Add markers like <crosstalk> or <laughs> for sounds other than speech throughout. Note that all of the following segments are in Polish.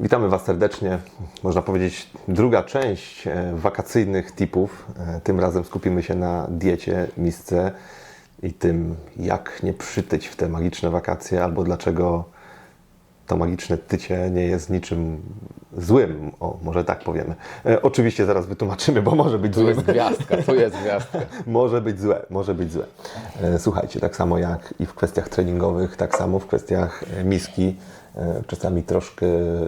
Witamy Was serdecznie. Można powiedzieć, druga część e, wakacyjnych tipów. E, Tym razem skupimy się na diecie, misce i tym, jak nie przytyć w te magiczne wakacje, albo dlaczego to magiczne tycie nie jest niczym złym. O, może tak powiemy. E, oczywiście zaraz wytłumaczymy, bo może być Tu złym. jest gwiazdka, tu jest gwiazdka. <laughs> Może być złe, może być złe. E, Słuchajcie, tak samo jak i w kwestiach treningowych, tak samo w kwestiach e, miski. E, Czasami troszkę,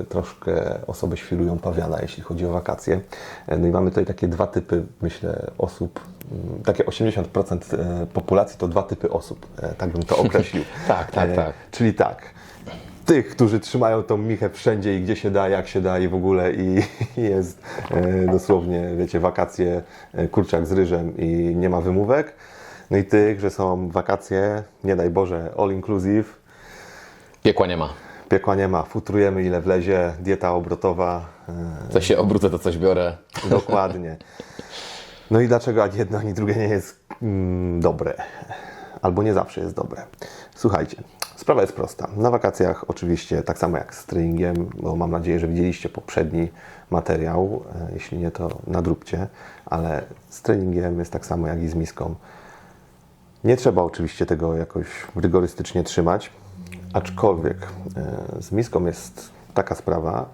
troszkę osoby świrują pawiana, jeśli chodzi o wakacje. E, No i mamy tutaj takie dwa typy, myślę, osób. Mm, Takie 80% e, populacji to dwa typy osób, tak bym to <laughs> określił. Tak, tak, tak. Czyli tak, tych, którzy trzymają tą michę wszędzie i gdzie się da, jak się da i w ogóle i, i jest e, dosłownie, wiecie, wakacje, kurczak z ryżem i nie ma wymówek. No i tych, że są wakacje, nie daj Boże, all inclusive, Piekła nie ma. Piekła nie ma, futrujemy ile wlezie, dieta obrotowa, e, Co się obrócę, to coś biorę. Dokładnie. No i dlaczego ani jedno, ani drugie nie jest mm, dobre? Albo nie zawsze jest dobre. Słuchajcie, sprawa jest prosta. Na wakacjach oczywiście tak samo jak z treningiem, bo mam nadzieję, że widzieliście poprzedni materiał. E, Jeśli nie, to nadróbcie. Ale z treningiem jest tak samo jak i z miską. Nie trzeba oczywiście tego jakoś rygorystycznie trzymać, aczkolwiek e, z miską jest taka sprawa,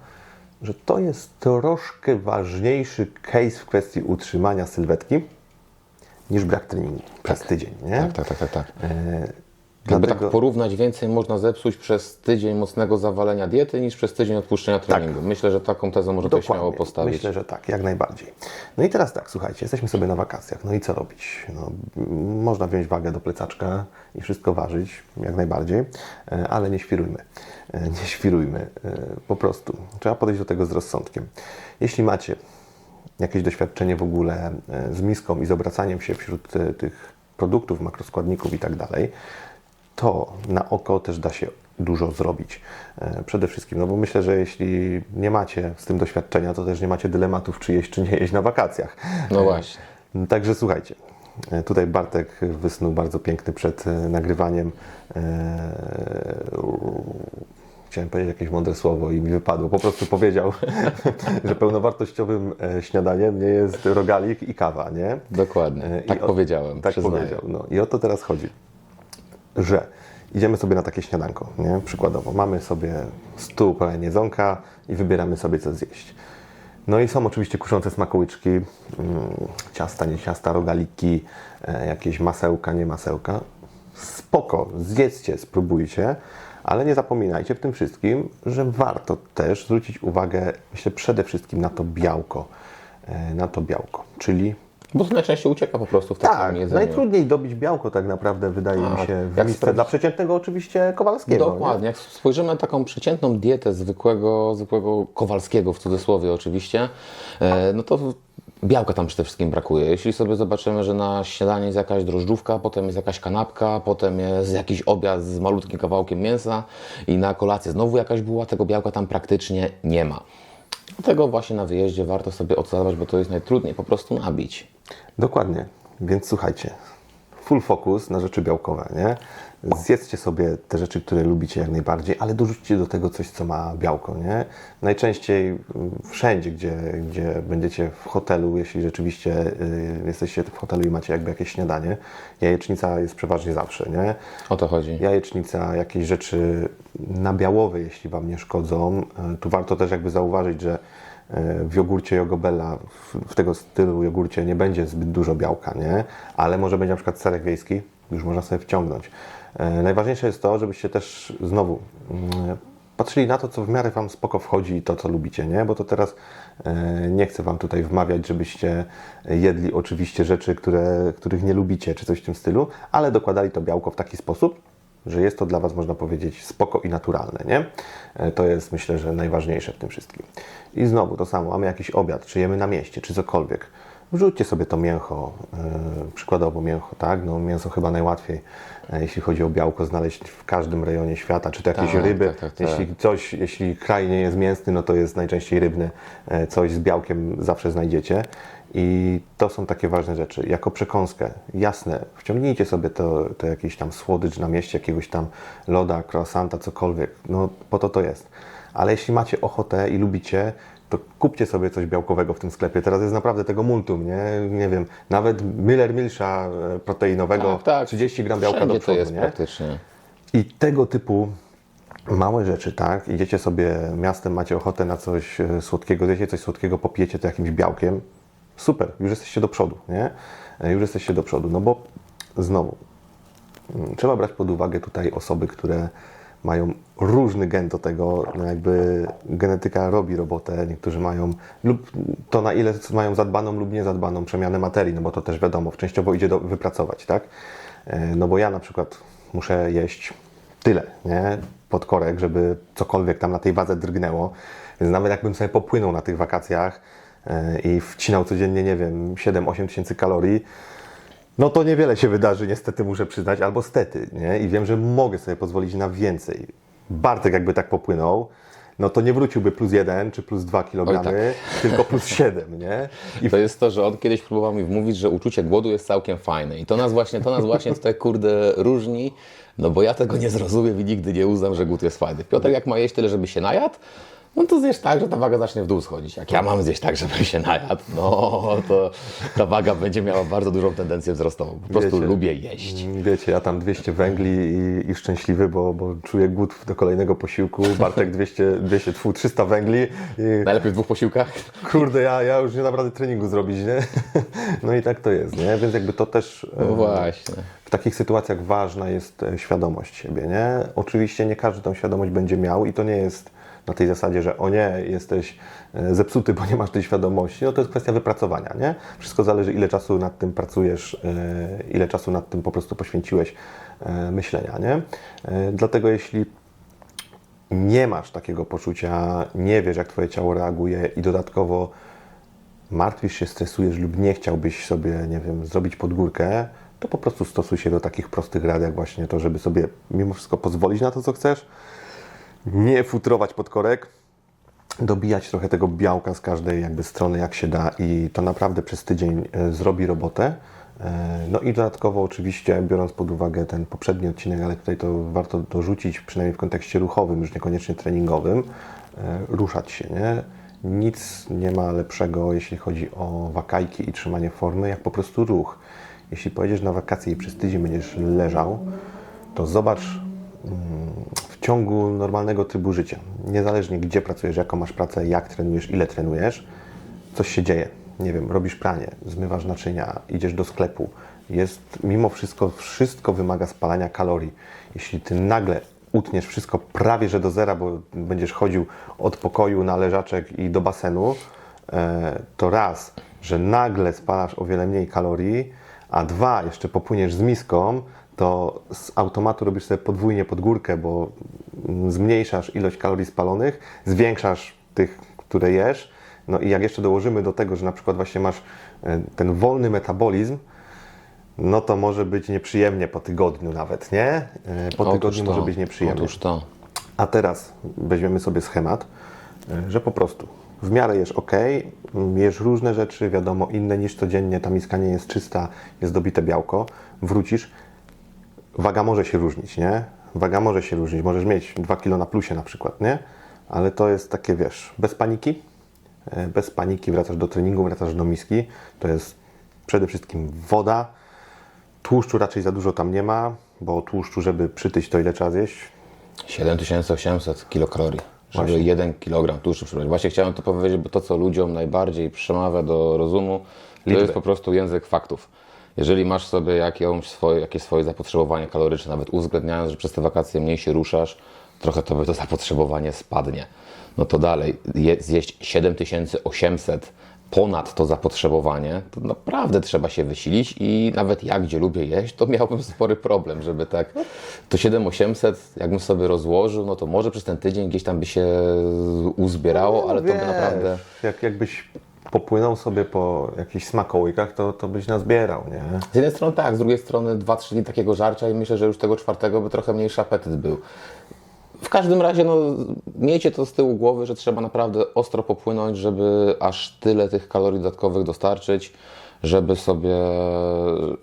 że to jest troszkę ważniejszy case w kwestii utrzymania sylwetki niż brak treningu przez tydzień, nie? Tak, tak, tak, tak. tak. Jakby dlatego, tak porównać, więcej można zepsuć przez tydzień mocnego zawalenia diety niż przez tydzień odpuszczenia treningu. Myślę, że taką tezę może to śmiało postawić. Myślę, że tak, jak najbardziej. No i teraz tak, słuchajcie, jesteśmy sobie na wakacjach, no i co robić? No, można wziąć wagę do plecaczka i wszystko ważyć, jak najbardziej, e, ale nie świrujmy. E, Nie świrujmy, e, po prostu. Trzeba podejść do tego z rozsądkiem. Jeśli macie jakieś doświadczenie w ogóle z miską i z obracaniem się wśród tych produktów, makroskładników i tak dalej, to na oko też da się dużo zrobić. E, Przede wszystkim, no bo myślę, że jeśli nie macie z tym doświadczenia, to też nie macie dylematów, czy jeść, czy nie jeść na wakacjach. No właśnie. E, Także słuchajcie, e, tutaj Bartek wysnuł bardzo piękny przed nagrywaniem. Chciałem powiedzieć jakieś mądre słowo i mi wypadło. Po prostu powiedział, <laughs> że pełnowartościowym śniadaniem nie jest rogalik i kawa, nie? Dokładnie. Tak o- powiedziałem. Tak przyznaję. powiedział. No i o to teraz chodzi, że idziemy sobie na takie śniadanko, nie? Przykładowo, mamy sobie stół pełen jedzonka i wybieramy sobie co zjeść. No i są oczywiście kuszące smakołyczki, mm, ciasta, nie ciasta, rogaliki, e, jakieś masełka, nie masełka. Spoko, zjedzcie, spróbujcie, ale nie zapominajcie w tym wszystkim, że warto też zwrócić uwagę, myślę, przede wszystkim na to białko. E, Na to białko, czyli Bo to najczęściej ucieka po prostu w takim tak, jedzeniu. najtrudniej dobić białko tak naprawdę, wydaje mi Tak, się, w jak sprawdzi- dla przeciętnego oczywiście Kowalskiego. Dokładnie. Jak spojrzymy na taką przeciętną dietę zwykłego, zwykłego Kowalskiego, w cudzysłowie oczywiście, e, no to białka tam przede wszystkim brakuje. Jeśli sobie zobaczymy, że na śniadanie jest jakaś drożdżówka, potem jest jakaś kanapka, potem jest jakiś obiad z malutkim kawałkiem mięsa i na kolację znowu jakaś buła, tego białka tam praktycznie nie ma. Dlatego właśnie na wyjeździe warto sobie odstawać, bo to jest najtrudniej po prostu nabić. Dokładnie. Więc słuchajcie, full focus na rzeczy białkowe, nie? Zjedzcie sobie te rzeczy, które lubicie jak najbardziej, ale dorzućcie do tego coś, co ma białko, nie? Najczęściej mm, wszędzie, gdzie, gdzie będziecie w hotelu, jeśli rzeczywiście y, jesteście w hotelu i macie jakby jakieś śniadanie, jajecznica jest przeważnie zawsze, nie? O to chodzi. jajecznica, jakieś rzeczy nabiałowe, jeśli Wam nie szkodzą. E, Tu warto też jakby zauważyć, że w jogurcie Jogobella, w, tego stylu jogurcie nie będzie zbyt dużo białka, nie? Ale może będzie na przykład serek wiejski, już można sobie wciągnąć. E, Najważniejsze jest to, żebyście też znowu mm, patrzyli na to, co w miarę Wam spoko wchodzi i to, co lubicie, nie? Bo to teraz e, nie chcę Wam tutaj wmawiać, żebyście jedli oczywiście rzeczy, które, których nie lubicie, czy coś w tym stylu, ale dokładali to białko w taki sposób, że jest to dla Was, można powiedzieć, spoko i naturalne, nie? E, To jest, myślę, że najważniejsze w tym wszystkim. I znowu to samo, mamy jakiś obiad, czy jemy na mieście, czy cokolwiek. Wrzućcie sobie to mięcho, e, przykładowo mięcho, tak? No mięso chyba najłatwiej, e, jeśli chodzi o białko, znaleźć w każdym rejonie świata, czy to jakieś Tak, ryby. tak, tak, tak. Jeśli coś, jeśli kraj nie jest mięsny, no to jest najczęściej rybny, e, coś z białkiem zawsze znajdziecie. I to są takie ważne rzeczy. Jako przekąskę, jasne, wciągnijcie sobie to, to jakiś tam słodycz na mieście, jakiegoś tam loda, croissanta, cokolwiek. No po to to jest. ale jeśli macie ochotę i lubicie, to kupcie sobie coś białkowego w tym sklepie. Teraz jest naprawdę tego multum, nie? Nie wiem, nawet Miller Milsza e, proteinowego, Tak, tak. 30 gram białka Wszędzie do to przodu, jest nie? praktycznie. I tego typu małe rzeczy, tak? Idziecie sobie miastem, macie ochotę na coś e, słodkiego, zjecie coś słodkiego, popijecie to jakimś białkiem. Super, już jesteście do przodu, nie? E, Już jesteście do przodu, no bo znowu, mm, trzeba brać pod uwagę tutaj osoby, które mają różny gen do tego, no jakby genetyka robi robotę, niektórzy mają lub to na ile mają zadbaną lub niezadbaną przemianę materii, no bo to też wiadomo, częściowo idzie do, wypracować, tak? E, No bo ja na przykład muszę jeść tyle, nie? Pod korek, żeby cokolwiek tam na tej wadze drgnęło, więc nawet jakbym sobie popłynął na tych wakacjach e, i wcinał codziennie, nie wiem, 7-8 tysięcy kalorii, no to niewiele się wydarzy, niestety muszę przyznać, albo stety, nie? I wiem, że mogę sobie pozwolić na więcej. Bartek jakby tak popłynął, no to nie wróciłby plus jeden czy plus dwa kilogramy, tylko plus <laughs> siedem, nie? I to jest to, że on kiedyś próbował mi wmówić, że uczucie głodu jest całkiem fajne. I to nas właśnie, to nas właśnie tutaj kurde różni, no bo ja tego nie zrozumiem i nigdy nie uznam, że głód jest fajny. Piotr jak ma jeść tyle, żeby się najadł, no to zjesz tak, że ta waga zacznie w dół schodzić. Jak ja mam zjeść tak, <laughs> żeby się najadł, no to ta waga będzie miała bardzo dużą tendencję wzrostową. Po prostu Wiecie. lubię jeść. Wiecie, ja tam 200 węgli i, i szczęśliwy, bo, bo czuję głód do kolejnego posiłku. Bartek 200, 200 tfu, 300 węgli. I, Najlepiej w dwóch posiłkach. kurde, ja, ja już nie dam rady treningu zrobić, nie? <laughs> No i tak to jest, nie? Więc jakby to też... No właśnie. W takich sytuacjach ważna jest e, świadomość siebie, nie? Oczywiście nie każdy tą świadomość będzie miał i to nie jest na tej zasadzie, że o nie, jesteś e, zepsuty, bo nie masz tej świadomości. No to jest kwestia wypracowania, nie? Wszystko zależy, ile czasu nad tym pracujesz, e, ile czasu nad tym po prostu poświęciłeś e, myślenia, nie? Dlatego jeśli nie masz takiego poczucia, nie wiesz, jak Twoje ciało reaguje i dodatkowo martwisz się, stresujesz lub nie chciałbyś sobie, nie wiem, zrobić podgórkę, to po prostu stosuj się do takich prostych rad, jak właśnie to, żeby sobie mimo wszystko pozwolić na to, co chcesz, nie futrować pod korek, dobijać trochę tego białka z każdej jakby strony, jak się da i to naprawdę przez tydzień e, zrobi robotę. E, No i dodatkowo oczywiście, biorąc pod uwagę ten poprzedni odcinek, ale tutaj to warto dorzucić, przynajmniej w kontekście ruchowym, już niekoniecznie treningowym, e, ruszać się, nie? Nic nie ma lepszego, jeśli chodzi o wakajki i trzymanie formy, jak po prostu ruch. Jeśli pojedziesz na wakacje i przez tydzień będziesz leżał, to zobacz mm, ciągu normalnego trybu życia, niezależnie gdzie pracujesz, jaką masz pracę, jak trenujesz, ile trenujesz, coś się dzieje. Nie wiem, robisz pranie, zmywasz naczynia, idziesz do sklepu. Jest mimo wszystko, wszystko wymaga spalania kalorii. Jeśli ty nagle utniesz wszystko prawie że do zera, bo będziesz chodził od pokoju na leżaczek i do basenu, e, to raz, że nagle spalasz o wiele mniej kalorii, a dwa, jeszcze popłyniesz z miską, to z automatu robisz sobie podwójnie podgórkę, bo mm, zmniejszasz ilość kalorii spalonych, zwiększasz tych, które jesz. No i jak jeszcze dołożymy do tego, że na przykład właśnie masz e, ten wolny metabolizm, no to może być nieprzyjemnie po tygodniu nawet, nie? E, Po Otóż tygodniu to, może być nieprzyjemnie. Otóż to. A teraz weźmiemy sobie schemat, y, że po prostu w miarę jesz ok, jesz różne rzeczy, wiadomo, inne niż codziennie, ta miska nie jest czysta, jest dobite białko, wrócisz, waga może się różnić, nie? Waga może się różnić, możesz mieć 2 kg na plusie na przykład, nie? Ale to jest takie, wiesz, bez paniki, y, bez paniki wracasz do treningu, wracasz do miski, to jest przede wszystkim woda, tłuszczu raczej za dużo tam nie ma, bo tłuszczu, żeby przytyć, to ile trzeba zjeść? 7800 kilokalorii, żeby Właśnie. 1 kg tłuszczu przybrać. Właśnie chciałem to powiedzieć, bo to, co ludziom najbardziej przemawia do rozumu, to Liczby. jest po prostu język faktów. Jeżeli masz sobie jakieś swoje, jakieś swoje zapotrzebowanie kaloryczne, nawet uwzględniając, że przez te wakacje mniej się ruszasz, trochę tobie to <laughs> zapotrzebowanie spadnie. No to dalej, je, zjeść 7800 ponad to zapotrzebowanie, to naprawdę trzeba się wysilić i nawet ja, gdzie lubię jeść, to miałbym spory problem, żeby tak to 7800, jakbym sobie rozłożył, no to może przez ten tydzień gdzieś tam by się uzbierało, ale to by Wiesz, naprawdę... Jak, jakbyś popłynął sobie po jakichś smakołykach, to, to byś nazbierał, nie? Z jednej strony tak, z drugiej strony 2-3 dni takiego żarcia i myślę, że już tego czwartego by trochę mniejszy apetyt był. W każdym razie, no, miejcie to z tyłu głowy, że trzeba naprawdę ostro popłynąć, żeby aż tyle tych kalorii dodatkowych dostarczyć. Żeby sobie,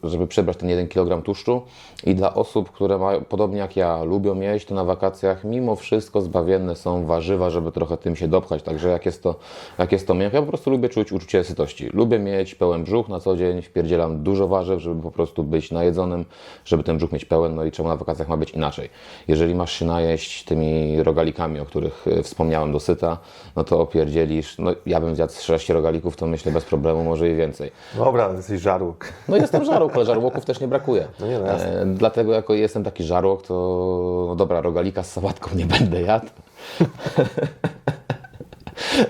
żeby przybrać ten 1 kg tłuszczu i dla osób, które mają, podobnie jak ja, lubią jeść, to na wakacjach mimo wszystko zbawienne są warzywa, żeby trochę tym się dopchać, także jak jest to, jak jest to miękko, ja po prostu lubię czuć uczucie sytości. Lubię mieć pełen brzuch na co dzień, wpierdzielam dużo warzyw, żeby po prostu być najedzonym, żeby ten brzuch mieć pełen, no i czemu na wakacjach ma być inaczej. Jeżeli masz się najeść tymi rogalikami, o których e, wspomniałem dosyta, no to opierdzielisz, no ja bym zjadł 6 rogalików, to myślę bez problemu, może i więcej. Dobra, jesteś żarłok. No jestem żarłok, ale żarłoków też nie brakuje. No nie, no e, dlatego jako jestem taki żarłok, to no dobra, rogalika z sałatką nie będę jadł. <laughs>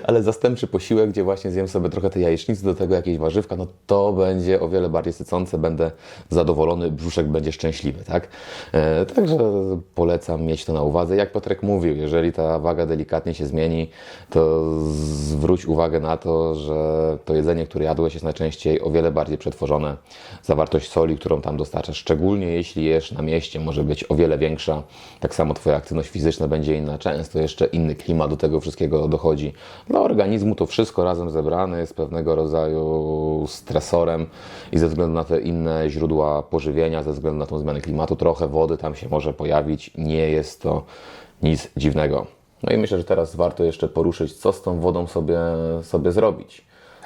Ale zastępczy posiłek, gdzie właśnie zjem sobie trochę tej jajecznicy, do tego jakieś warzywka, no to będzie o wiele bardziej sycące, będę zadowolony, brzuszek będzie szczęśliwy, tak? E, także polecam mieć to na uwadze. Jak Piotrek mówił, jeżeli ta waga delikatnie się zmieni, to zwróć uwagę na to, że to jedzenie, które jadłeś jest najczęściej o wiele bardziej przetworzone. Zawartość soli, którą tam dostarczasz, szczególnie jeśli jesz na mieście, może być o wiele większa. Tak samo Twoja aktywność fizyczna będzie inna, często jeszcze inny klimat do tego wszystkiego dochodzi. Dla organizmu to wszystko razem zebrane jest pewnego rodzaju stresorem i ze względu na te inne źródła pożywienia, ze względu na tą zmianę klimatu, trochę wody tam się może pojawić. Nie jest to nic dziwnego. No i myślę, że teraz warto jeszcze poruszyć, co z tą wodą sobie, sobie zrobić.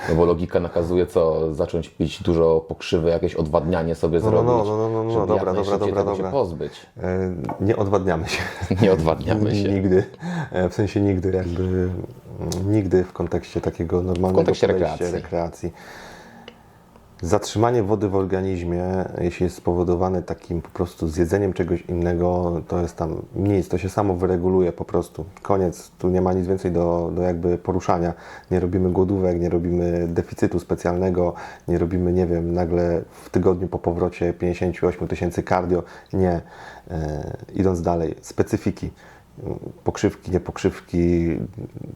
No bo logika nakazuje co? Zacząć pić dużo pokrzywy, jakieś odwadnianie sobie no, zrobić, no, no, no, no, no, żeby dobra, dobra, dobra, dobra. się pozbyć. E, Nie odwadniamy się. Nie odwadniamy <laughs> się. Nigdy. E, W sensie nigdy, jakby nigdy w kontekście takiego normalnego kontekście podejścia, rekreacji. rekreacji. Zatrzymanie wody w organizmie, jeśli jest spowodowane takim po prostu zjedzeniem czegoś innego, to jest tam nic, to się samo wyreguluje po prostu. Koniec, tu nie ma nic więcej do, do jakby poruszania. Nie robimy głodówek, nie robimy deficytu specjalnego, nie robimy, nie wiem, nagle w tygodniu po powrocie 58 tysięcy cardio. Nie. E, idąc dalej, specyfiki. Pokrzywki, niepokrzywki,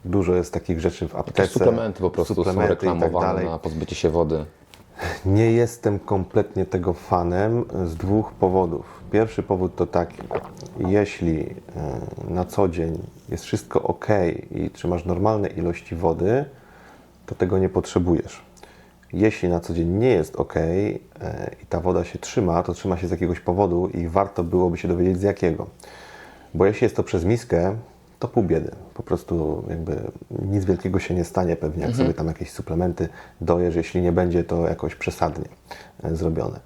dużo jest takich rzeczy w aptece. Suplementy po prostu suplementy są tak reklamowane dalej. na pozbycie się wody. Nie jestem kompletnie tego fanem z dwóch powodów. Pierwszy powód to taki, jeśli e, na co dzień jest wszystko ok i trzymasz normalne ilości wody, to tego nie potrzebujesz. Jeśli na co dzień nie jest ok e, i ta woda się trzyma, to trzyma się z jakiegoś powodu i warto byłoby się dowiedzieć z jakiego. Bo jeśli jest to przez miskę, to pół biedy. Po prostu jakby nic wielkiego się nie stanie pewnie, jak sobie tam jakieś suplementy dojesz, jeśli nie będzie to jakoś przesadnie e, zrobione.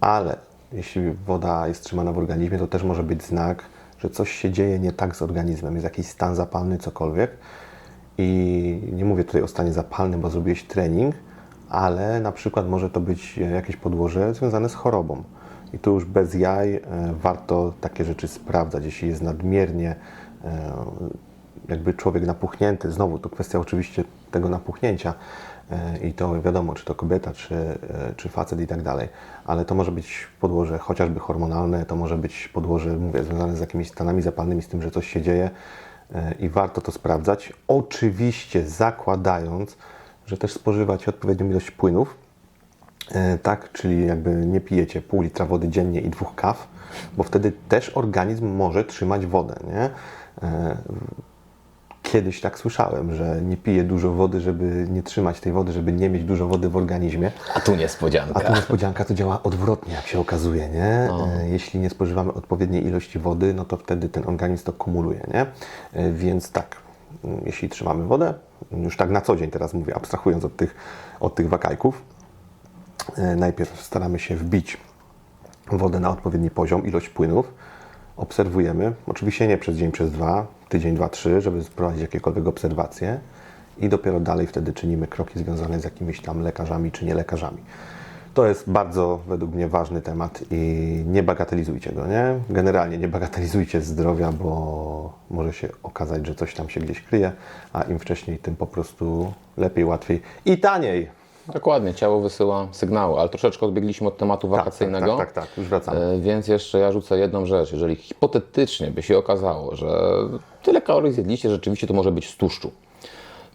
Ale jeśli woda jest trzymana w organizmie, to też może być znak, że coś się dzieje nie tak z organizmem, jest jakiś stan zapalny, cokolwiek. I nie mówię tutaj o stanie zapalnym, bo zrobiłeś trening, ale na przykład może to być e, jakieś podłoże związane z chorobą. I tu już bez jaj e, warto takie rzeczy sprawdzać. Jeśli jest nadmiernie e, jakby człowiek napuchnięty, znowu to kwestia oczywiście tego napuchnięcia e, i to wiadomo, czy to kobieta, czy, czy facet i tak dalej, ale to może być podłoże chociażby hormonalne, to może być podłoże, mówię, związane z jakimiś stanami zapalnymi, z tym, że coś się dzieje i warto to sprawdzać. Oczywiście zakładając, że też spożywacie odpowiednią ilość płynów, tak, czyli jakby nie pijecie pół litra wody dziennie i dwóch kaw, bo wtedy też organizm może trzymać wodę, nie? E, Kiedyś tak słyszałem, że nie piję dużo wody, żeby nie trzymać tej wody, żeby nie mieć dużo wody w organizmie. A tu niespodzianka. A tu niespodzianka to działa odwrotnie, jak się okazuje, nie? E, Jeśli nie spożywamy odpowiedniej ilości wody, no to wtedy ten organizm to kumuluje, nie? E, Więc tak, mm, jeśli trzymamy wodę, już tak na co dzień teraz mówię, abstrahując od tych, od tych wakajków, e, najpierw staramy się wbić wodę na odpowiedni poziom, ilość płynów, obserwujemy, oczywiście nie przez dzień, przez dwa, tydzień, dwa, trzy, żeby prowadzić jakiekolwiek obserwacje i dopiero dalej wtedy czynimy kroki związane z jakimiś tam lekarzami czy nie lekarzami. To jest bardzo według mnie ważny temat i nie bagatelizujcie go, nie? Generalnie nie bagatelizujcie zdrowia, bo może się okazać, że coś tam się gdzieś kryje, a im wcześniej, tym po prostu lepiej, łatwiej i taniej. Dokładnie, ciało wysyła sygnały, ale troszeczkę odbiegliśmy od tematu wakacyjnego. tak, tak, tak, już wracamy. E, Więc jeszcze ja rzucę jedną rzecz. Jeżeli hipotetycznie by się okazało, że tyle kalorii zjedliście, rzeczywiście to może być z tłuszczu.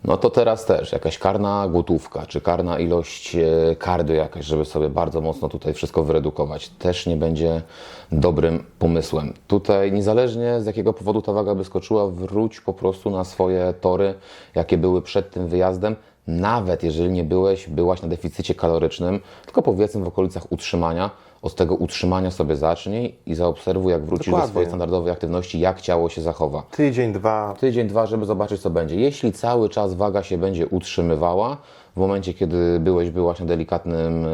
no to teraz też jakaś karna gotówka, czy karna ilość e, kardy jakaś, żeby sobie bardzo mocno tutaj wszystko wyredukować, też nie będzie dobrym pomysłem. Tutaj niezależnie z jakiego powodu ta waga by skoczyła, wróć po prostu na swoje tory, jakie były przed tym wyjazdem, nawet jeżeli nie byłeś, byłaś na deficycie kalorycznym, tylko powiedzmy w okolicach utrzymania, od tego utrzymania sobie zacznij i zaobserwuj, jak wrócisz do Dokładnie. swojej standardowej aktywności, jak ciało się zachowa Tydzień, dwa, tydzień, dwa, żeby zobaczyć, co będzie. Jeśli cały czas waga się będzie utrzymywała, w momencie, kiedy byłeś, byłaś na delikatnym, e,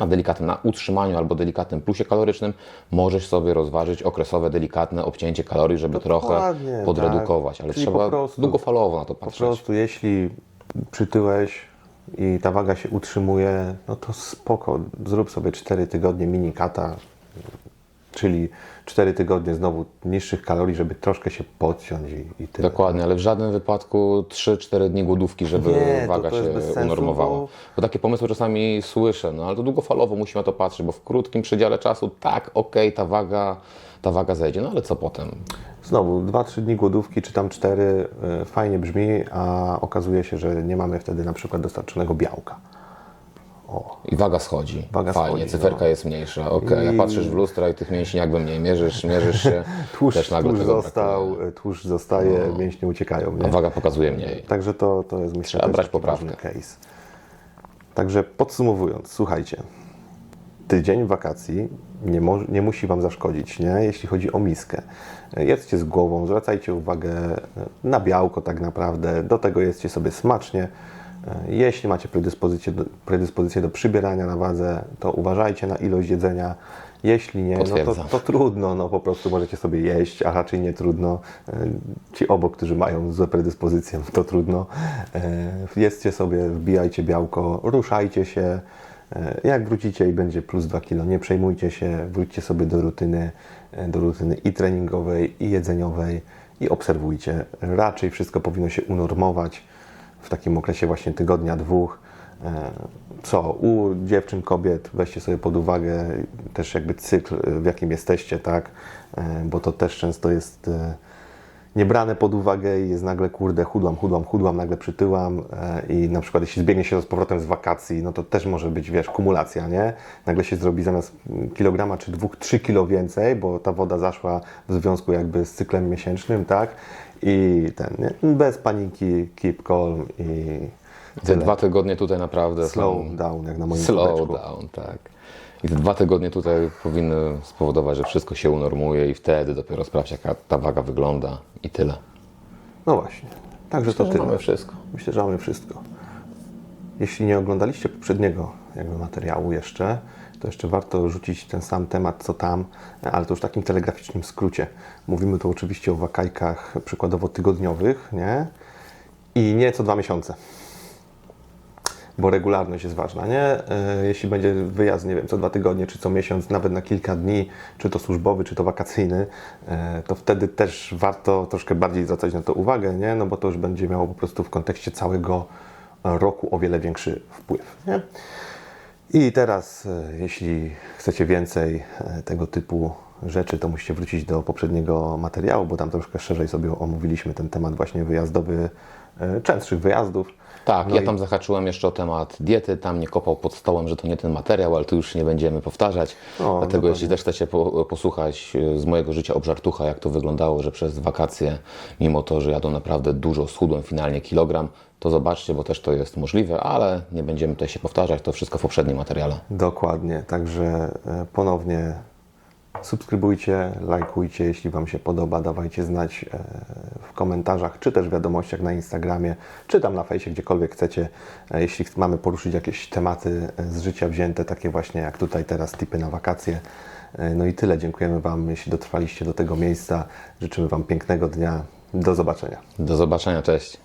na delikatnym na utrzymaniu albo delikatnym plusie kalorycznym, możesz sobie rozważyć okresowe, delikatne obcięcie kalorii, żeby trochę Dokładnie, podredukować. tak. Ale Czyli trzeba po długofalowo na to Po patrzeć. prostu jeśli przytyłeś i ta waga się utrzymuje, no to spoko, zrób sobie 4 tygodnie mini kata, czyli 4 tygodnie znowu niższych kalorii, żeby troszkę się podciąć i, i tyle. Dokładnie, ale w żadnym wypadku 3-4 dni głodówki, żeby Nie, to- waga to jest się sensu, unormowała. bo- Bo... takie pomysły czasami słyszę, no ale to długofalowo musimy na to patrzeć, bo w krótkim przedziale czasu tak, okej, ta waga ta waga zejdzie, no ale co potem? Znowu 2-3 dni głodówki, czy tam 4, y, fajnie brzmi, a okazuje się, że nie mamy wtedy na przykład dostarczonego białka. O, I waga schodzi. Waga Fajnie, schodzi, cyferka no. jest mniejsza. Okej, I- a patrzysz w lustro i tych mięśni jakby mniej mierzysz, mierzysz się, <laughs> tłuszcz, też nagle tłuszcz został, brakuje. y, tłuszcz zostaje, mięśnie uciekają. A Nie? waga pokazuje mniej. Także to, to jest myślę, Trzeba brać poprawkę. case. Także podsumowując, słuchajcie, tydzień wakacji nie, mo- nie musi Wam zaszkodzić, nie? jeśli chodzi o miskę. Jedzcie z głową, zwracajcie uwagę na białko tak naprawdę, do tego jedzcie sobie smacznie. Jeśli macie predyspozycję do, predyspozycję do przybierania na wadze, to uważajcie na ilość jedzenia. Jeśli nie, no to, to trudno, no po prostu możecie sobie jeść, a raczej nie trudno. E, Ci obok, którzy mają złe predyspozycje, <laughs> to trudno. E, Jedzcie sobie, wbijajcie białko, ruszajcie się. E, Jak wrócicie i będzie plus 2 kilo, nie przejmujcie się, wróćcie sobie do rutyny, e, do rutyny i treningowej, i jedzeniowej i obserwujcie. Raczej wszystko powinno się unormować w takim okresie właśnie tygodnia, dwóch. E, Co u dziewczyn, kobiet weźcie sobie pod uwagę też jakby cykl, e, w jakim jesteście, tak? E, Bo to też często jest niebrane pod uwagę i jest nagle, kurde, chudłam, chudłam, chudłam, nagle przytyłam i na przykład jeśli zbiegnie się to z powrotem z wakacji, no to też może być, wiesz, kumulacja, nie? Nagle się zrobi zamiast kilograma czy dwóch, trzy kilo więcej, bo ta woda zaszła w związku jakby z cyklem miesięcznym, tak? I ten, nie? Bez paniki, keep calm i Te tyle. dwa tygodnie tutaj naprawdę Slow są... down, jak na moim Slow kubeczku. down, tak. I te dwa tygodnie tutaj powinny spowodować, że wszystko się unormuje i wtedy dopiero sprawdź, jaka ta waga wygląda i tyle. No właśnie. Także to Że tyle. mamy wszystko. Myślę, że mamy wszystko. Jeśli nie oglądaliście poprzedniego jakby materiału jeszcze, to jeszcze warto rzucić ten sam temat, co tam, ale to już w takim telegraficznym skrócie. Mówimy tu oczywiście o wakajkach przykładowo tygodniowych, nie? I nie co dwa miesiące. Bo regularność jest ważna, nie? E, Jeśli będzie wyjazd, nie wiem, co dwa tygodnie, czy co miesiąc, nawet na kilka dni, czy to służbowy, czy to wakacyjny, e, to wtedy też warto troszkę bardziej zwracać na to uwagę, nie? No bo to już będzie miało po prostu w kontekście całego roku o wiele większy wpływ, nie? I teraz, e, jeśli chcecie więcej e, tego typu rzeczy, to musicie wrócić do poprzedniego materiału, bo tam troszkę szerzej sobie omówiliśmy ten temat właśnie wyjazdowy, e, częstszych wyjazdów. Tak, No ja i- tam zahaczyłem jeszcze o temat diety, tam nie kopał pod stołem, że to nie ten materiał, ale tu już nie będziemy powtarzać. O, Dlatego dokładnie. jeśli też chcecie po, posłuchać e, z mojego życia obżartucha, jak to wyglądało, że przez wakacje, mimo to, że jadłem naprawdę dużo, schudłem finalnie kilogram, to zobaczcie, bo też to jest możliwe, ale nie będziemy tutaj się powtarzać, to wszystko w poprzednim materiale. Dokładnie, także e, ponownie subskrybujcie, lajkujcie, jeśli Wam się podoba, dawajcie znać e, w komentarzach, czy też w wiadomościach na Instagramie, czy tam na fejsie, gdziekolwiek chcecie. E, Jeśli mamy poruszyć jakieś tematy e, z życia wzięte, takie właśnie jak tutaj teraz tipy na wakacje. No i tyle, dziękujemy Wam, jeśli dotrwaliście do tego miejsca. Życzymy Wam pięknego dnia. Do zobaczenia. Do zobaczenia, cześć.